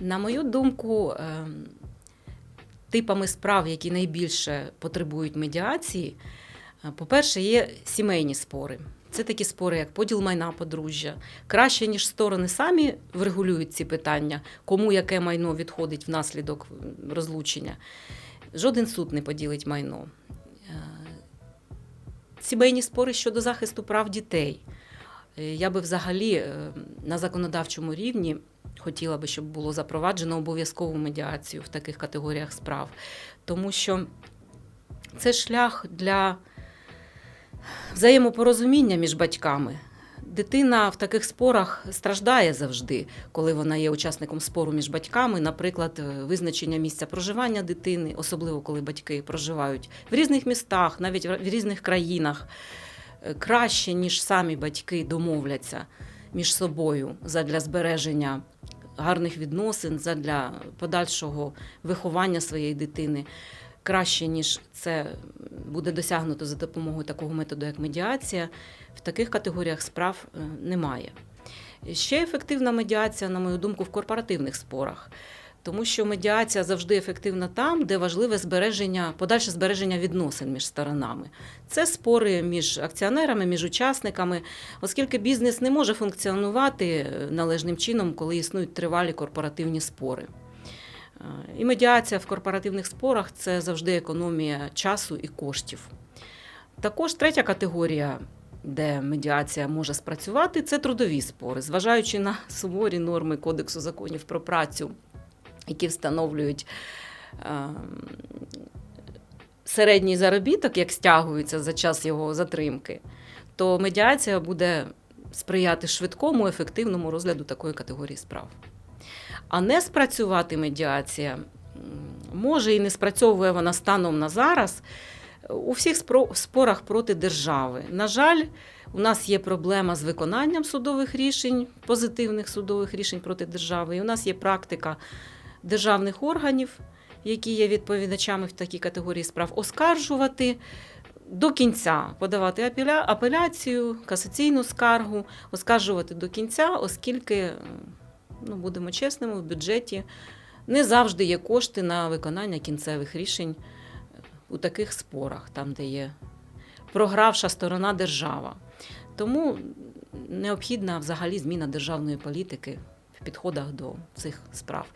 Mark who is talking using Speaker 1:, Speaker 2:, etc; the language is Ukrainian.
Speaker 1: На мою думку, ем, типами справ, які найбільше потребують медіації, е, по-перше, є сімейні спори. Це такі спори, як поділ майна подружжя. Краще, ніж сторони самі врегулюють ці питання, кому яке майно відходить внаслідок розлучення. Жоден суд не поділить майно. Е, Сімейні спори щодо захисту прав дітей. Е, Я би взагалі е, на законодавчому рівні хотіла би, щоб було запроваджено обов'язкову медіацію в таких категоріях справ, тому що це шлях для взаємопорозуміння між батьками. Дитина в таких спорах страждає завжди, коли вона є учасником спору між батьками, наприклад, е, визначення місця проживання дитини, особливо коли батьки проживають в різних містах, навіть в різних країнах, Е, краще, ніж самі батьки домовляться між собою задля збереження гарних відносин, задля подальшого виховання своєї дитини. Краще, ніж це буде досягнуто за допомогою такого методу, як медіація, в таких категоріях справ е, немає. Ще ефективна медіація, на мою думку, в корпоративних спорах. Тому що медіація завжди ефективна там, де важливе збереження, подальше збереження відносин між сторонами. Це спори між акціонерами, між учасниками, оскільки бізнес не може функціонувати е, належним чином, коли існують тривалі корпоративні спори. Е, І медіація в корпоративних спорах це завжди економія часу і коштів. Також третя категорія, де медіація може спрацювати, це трудові спори, зважаючи на суворі норми Кодексу законів про працю, які встановлюють е, середній заробіток, як стягується за час його затримки, то медіація буде сприяти швидкому, ефективному розгляду такої категорії справ. А не спрацювати медіація може і не спрацьовує вона станом на зараз у всіх спорах проти держави. На жаль, у нас є проблема з виконанням судових рішень, позитивних судових рішень проти держави. І у нас є практика державних органів, які є відповідачами в такій категорії справ, оскаржувати до кінця, подавати апеля- апеляцію, касаційну скаргу, оскаржувати до кінця, оскільки, ну, будемо чесними, в бюджеті не завжди є кошти на виконання кінцевих рішень е, у таких спорах, там, де є програвша сторона держава. Тому необхідна взагалі зміна державної політики в підходах до цих справ.